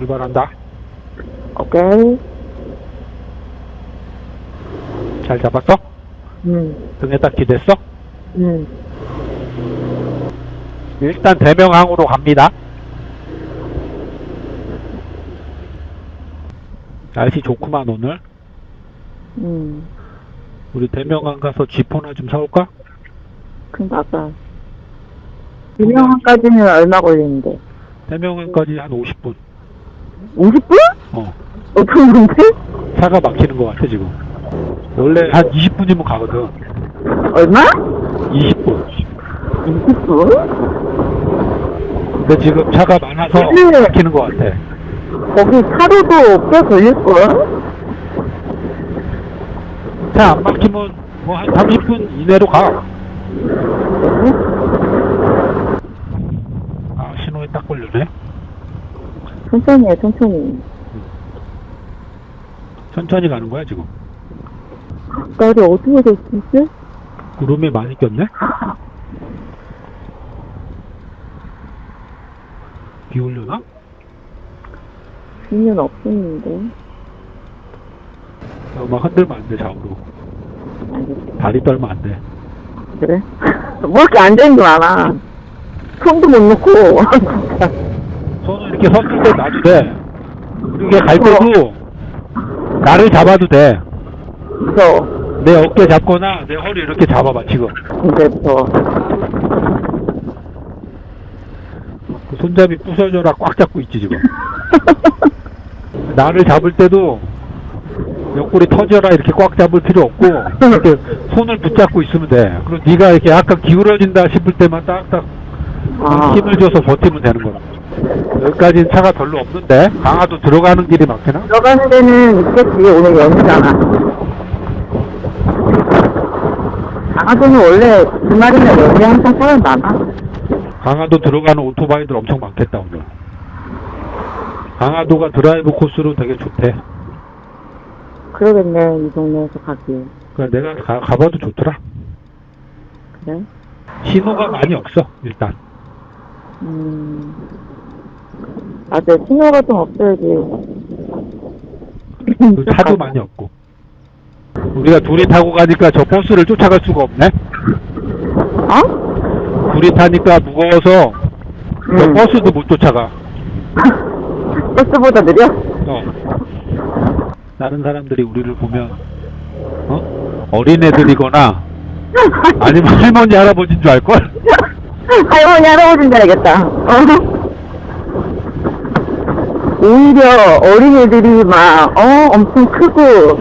출발한다. 오케이. 잘 잡았어? 음, 등에 딱 기댔어? 음. 일단 대명항으로 갑니다. 날씨 좋구만 오늘. 음. 우리 대명항 가서 쥐포나 좀 사올까? 아까 유명한까지는 얼마 걸리는데? 대명항까지 한 50분. 50분? 어. 어떤 건데? 차가 막히는 것 같아 지금. 원래 한 20분이면 가거든. 얼마? 20분. 20분? 근데 지금 차가 많아서 네. 막히는 것 같아. 거기 차로도 꽤 걸릴걸? 차 안 막히면 뭐 한 30분 이내로 가. 아 신호에 딱 걸리네. 천천히 해, 천천히. 천천히 가는 거야 지금. 날이 어두워졌지? 구름이 많이 꼈네? 비 올려나? 비는 없었는데. 어, 막 흔들면 안 돼, 좌우로. 알겠어. 다리 떨면 안 돼. 그래? 뭐 이렇게 앉아있는 줄 알아. 손도 못 놓고. 손을 이렇게 섰을 때 놔도 돼. 이렇게 갈 때도 나를 잡아도 돼. 무서워. 내 어깨 잡거나 내 허리 이렇게 잡아봐, 지금. 진짜 무서워. 그 손잡이 부서져라 꽉 잡고 있지, 지금. 나를 잡을 때도 옆구리 터져라 이렇게 꽉 잡을 필요 없고 이렇게 손을 붙잡고 있으면 돼. 그리고 네가 이렇게 약간 기울어진다 싶을 때만 딱딱 아. 힘을 줘서 버티면 되는 거야. 여기까지는 차가 별로 없는데 강화도 들어가는 길이 막히나? 들어가는 데는 있겠지. 오늘 연휴잖아. 강화도는 원래 주말이나 연휴에 항상 사람 많아. 강화도 들어가는 오토바이들 엄청 많겠다 오늘. 강화도가 드라이브 코스로 되게 좋대. 그러겠네, 이 동네에서 가기. 그래 내가 가, 가봐도 좋더라. 그래? 신호가 많이 없어 일단. 음. 맞아, 신호가 좀 없어야지. 그 차도 많이 없고. 우리가 둘이 타고 가니까 저 버스를 쫓아갈 수가 없네. 어? 둘이 타니까 무거워서 저 음. 버스도 못 쫓아가. 버스보다 느려? 어. 다른 사람들이 우리를 보면 어? 어린애들이거나 아니면 할머니 할아버지인 줄 알걸? 할머니, 할아버지인 줄 알겠다. 어? 오히려 어린애들이 막, 어, 엄청 크고,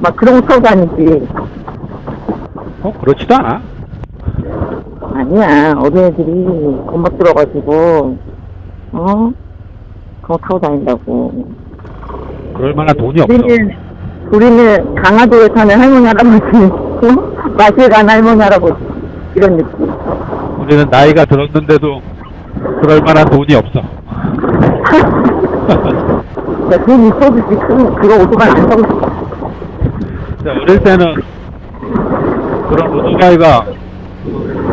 막 그런 거 타고 다니지. 어 그렇지도 않아. 아니야, 어린애들이 겁먹 들어가지고, 어? 그거 타고 다닌다고. 그럴 만한 돈이 없어. 우리는, 우리는 강화도에 사는 할머니, 할아버지, 어? 마실 간 할머니, 할아버지. 이런 느낌. 우리는 나이가 들었는데도 그럴 만한 돈이 없어. 나돈 있어도 지금 그거 오토바이 안 타고 싶어. 근데 어릴 때는 그런 오토바이가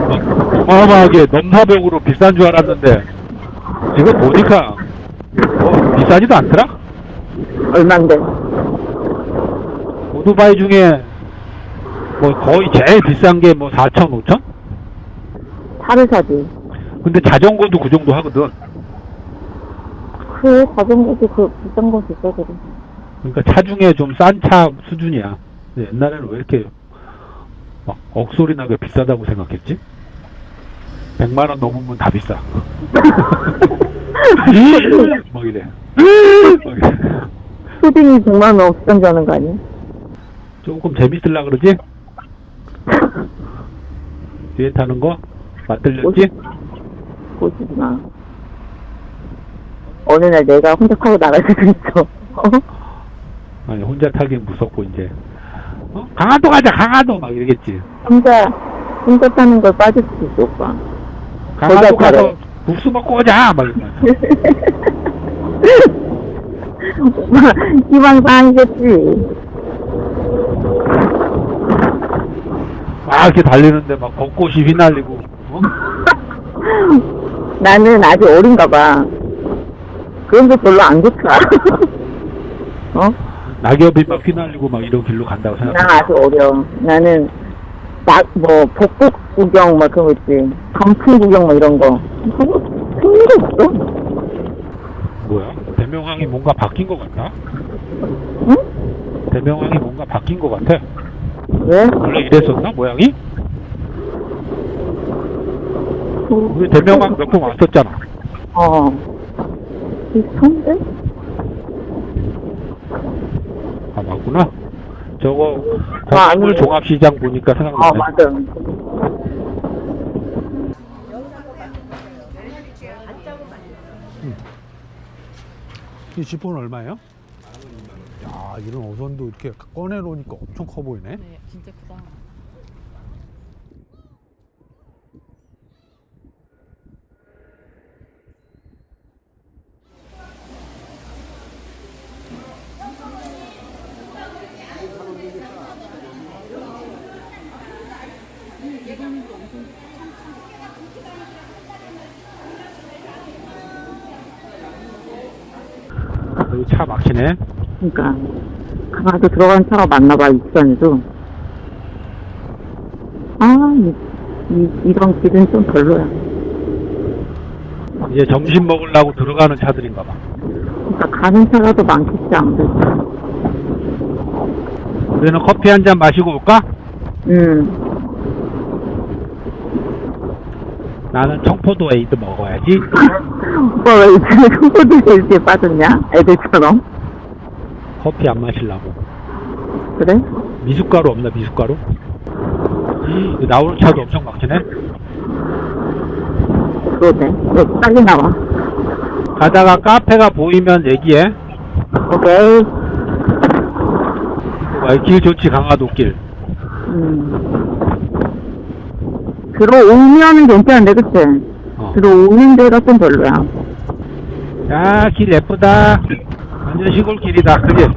막 어마어마하게 넘사벽으로 비싼 줄 알았는데 지금 보니까 뭐 비싸지도 않더라. 얼만데? 오토바이 중에 뭐 거의 제일 비싼 게 뭐 4천, 5천? 차를 사지. 근데 자전거도 그 정도 하거든. 그래, 자전거도 그 비싼 거 비싸거든. 그러니까 차 중에 좀 싼 차 수준이야. 근데 옛날에는 왜 이렇게 막 억소리 나게 비싸다고 생각했지? 100만 원 넘으면 다 비싸. 막 이래. 막 이래. 초딩이 100만 원 비싼 줄 아는 거 아니야? 조금 재밌을라 그러지? 뒤에 타는 거 맞들렸지? 보지 마. 어느 날 내가 혼자 타고 나갈 수도 있어. 어? 아니 혼자 타기엔 무섭고 이제 어? 강화도 가자 강화도 막 이러겠지. 혼자, 혼자 타는 걸 빠질 수도 있어, 오빠. 강화도 가서. 국수 먹고 오자 막. 오빠, 희망사항이겠지. 막 이렇게 달리는데 막 벚꽃이 휘날리고 어? 나는 아직 어린가 봐. 그런 게 별로 안 좋더라. 어? 낙엽이 막 휘날리고 막 이런 길로 간다고 난 생각해. 아주 어려워. 나는, 나, 뭐, 벚꽃 구경, 막 그런 거 있지. 단풍 구경, 뭐 이런 거. 그거 흥미가 없어. 뭐야? 대명항이 뭔가 바뀐 것 같나? 응? 대명항이 뭔가 바뀐 것 같아. 왜? 원래 이랬었나? 모양이? 우리 대명항 몇번 왔었잖아. 어. 비슷한데? 아, 맞구나. 저거, 아, 건물 아니. 종합시장 보니까 어, 생각나네. 맞아. 이 지퍼는 얼마예요? 야, 이런 어선도 이렇게 꺼내놓으니까 엄청 커 보이네. 네, 진짜 크다. 여기 차 막히네. 그러니까 강화도 들어간 차가 많나 봐 익산에도 아 이, 이, 이런 길은 좀 별로야 이제 점심 먹으려고 들어가는 차들인가 봐. 그러니까 가는 차가 더 많겠지 아무래도 우리는 커피 한 잔 마시고 올까? 음 나는 청포도 에이드 먹어야지. 오빠 왜 요즘에 청소도 일지에 빠졌냐 애들처럼 커피 안 마시려고. 그래? 미숫가루 없나, 미숫가루? 이 나오는 차도 엄청 막히네. 그러네 왜 빨리 나와 가다가 카페가 보이면 얘기해. 오케이 와, 길 좋지, 강화도 길. 음 들어오면은 괜찮은데 그치? 어. 들어오는 데가 좀 별로야 야, 길 예쁘다. 완전 시골 길이다, 그지?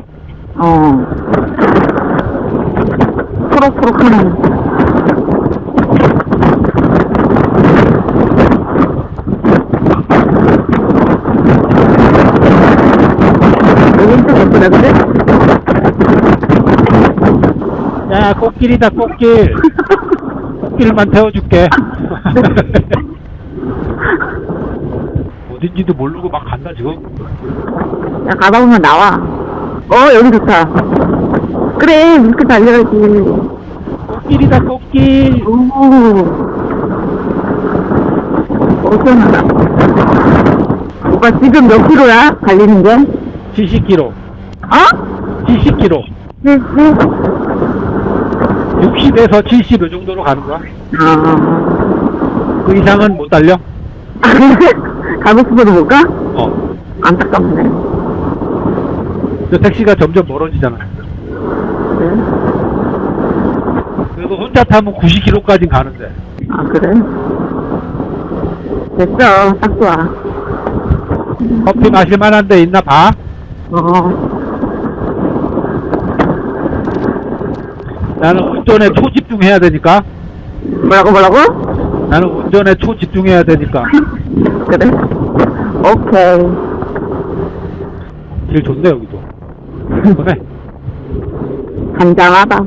어. 푸럭푸럭 하는. 여긴 좀 예쁘다, 그래? 야, 꽃길이다, 꽃길. 꽃길만 태워줄게. 어딘지도 모르고 막 간다, 지금. 야, 가다 보면 나와. 어, 여기 좋다. 그래, 이렇게 달려야지. 꽃길이다, 꽃길. 오. 어, 시원하다. 오빠 지금 몇 킬로야? 달리는 게? 70km. 어? 70km. 네, 네. 60에서 70 요 정도로 가는 거야. 아. 그 이상은 못 달려. 가고 싶어도 못 가? 어. 안타깝네. 저 택시가 점점 멀어지잖아. 그래? 그래도 혼자 타면 90km까지 가는데. 아, 그래? 됐어. 딱 좋아. 커피 마실 만한 데 있나 봐. 어. 나는 운전에 초집중해야 되니까. 뭐라고, 뭐라고? 나는 운전에 초집중해야 되니까. 그래? 오케이. 길 좋네, 여기도. 그래. 간장하다.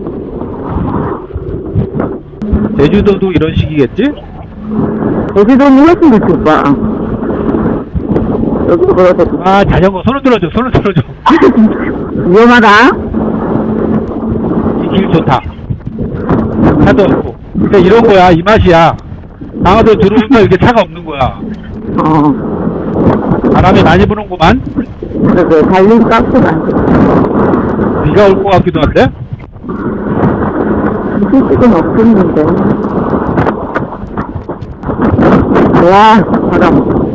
제주도도 이런 식이겠지? 제주도는 훨씬 좋지, 오빠. 여기보다 더. 아, 자전거 손을 들어줘, 손을 들어줘. 위험하다. 이길 좋다. 차도 없고. 그러니까 이런 거야, 이 맛이야. 강화도 들어오면 이렇게 차가 없는 거야. 어. 바람이 많이 부는구만. 그러게, 달리기 깎구나. 비가 올 것 같기도 한데. 소식은 없었는데. 와, 바람.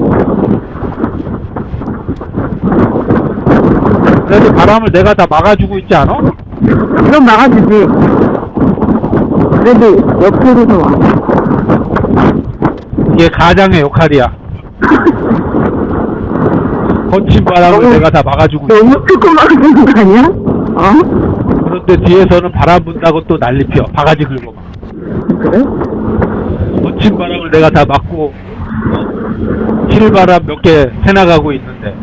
그래도 바람을 내가 다 막아주고 있지 않아? 그럼 막아주지. 그래도 옆으로도 와. 이게 가장의 역할이야. 거친 바람을 너무- 내가 다 막아주고 있어. 너무 크고 막아주는 거 아니야? 어? 그런데 뒤에서는 바람 분다고 또 난리 피워. 바가지 긁고 막. 그래? 거친 바람을 내가 다 막고 어? 힐바람 몇 개 새나가고 있는데.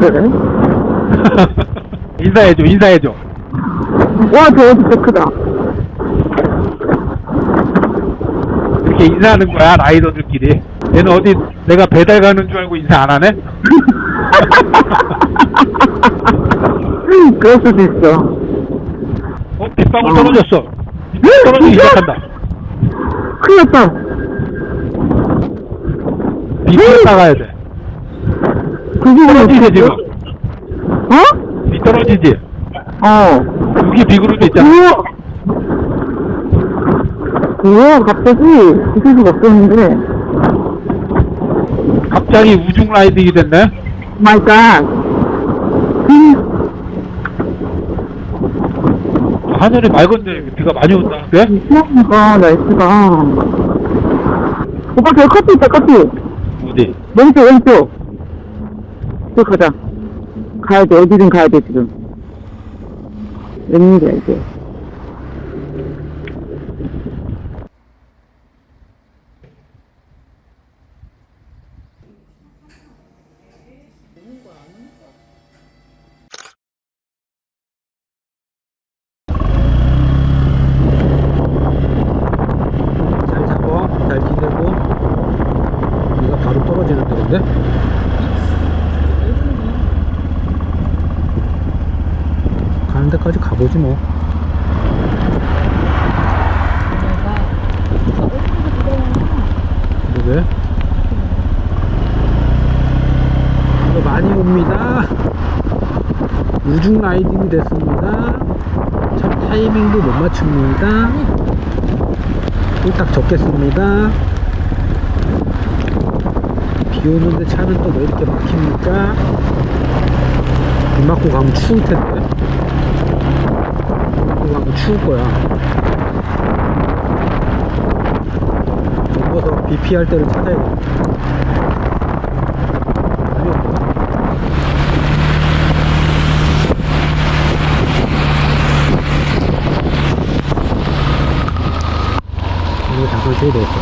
그래? 인사해줘, 인사해줘. 와, 저거 진짜 크다. 이렇게 인사하는 거야, 라이더들끼리. 얘는 어디 내가 배달 가는 줄 알고 인사 안 하네? 그럴 수도 있어. 어, 빗방울 어. 떨어졌어. 떨어지기 시작한다. 큰일 났다. 빗을 따가야 돼. 그게 떨어지지, 지금. 어? 빗 떨어지지? 어. 여기 비구름이 있잖아. 우와! 우와, 갑자기 있을 수가 없었는데. 갑자기 우중 라이딩이 됐네? 마이 갓. 음, 하늘이 맑은데 비가 많이 온다. 그래? 시원하다, 날씨가. 오빠, 저기 커피 있다, 커피. 어디? 왼쪽, 왼쪽. 저 가자. 가야 돼, 어디든 가야 돼, 지금. 웬일이야, 이게. 잘 잡아, 잘 기대고. 비가 바로 떨어지는 데인데? 가는 데까지 가보지 뭐. 그러게. 비가 많이 옵니다. 우중 라이딩이 됐습니다. 첫 타이밍도 못 맞춥니다. 홀딱 적겠습니다. 비 오는데 차는 또 왜 이렇게 막힙니까? 비 맞고 가면 추울 텐데. 비 맞고 가면 추울 거야. 넘어서 비 피할 때를 잠깐 쉬어도 되겠다.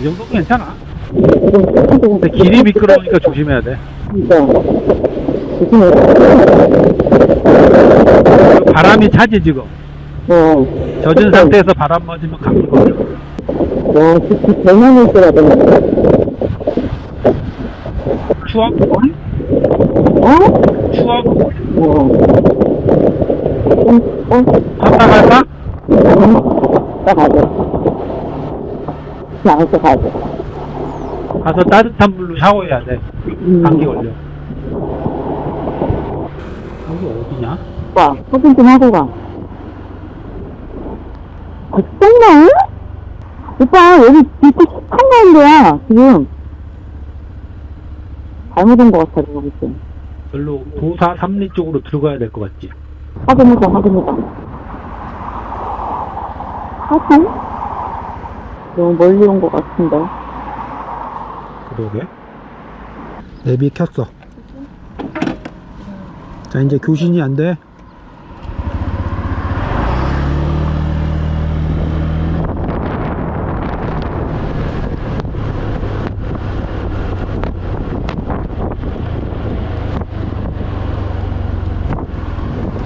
이 정도면 괜찮아. 근데 길이 미끄러우니까 조심해야 돼. 조심해. 바람이 차지 지금. 어. 젖은 상태에서 바람 맞으면 감기 걸려. 와, 진짜 대만일 거라던데. 추워? 어? 추워? 어. 어? 어? 갔다 갈까? 나 가자. 나 알았어, 가자. 가서 따뜻한 물로 샤워해야 돼. 음. 감기 걸려. 여기 어디냐? 오빠, 확인 좀 하고 가. 아, 정말? 오빠, 여기 밑에 식판 가는 데야, 지금. 잘못된 것 같아, 내가 볼 때. 별로 도사 삼리 쪽으로 들어가야 될 것 같지? 확인해봐, 확인해봐. 하긴? 너무 멀리 온 것 같은데. 그러게. 내비 켰어. 자, 이제 교신이 안 돼.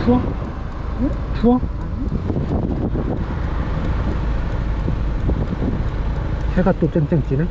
추워? 추워? 해가 또 쨍쨍 지네?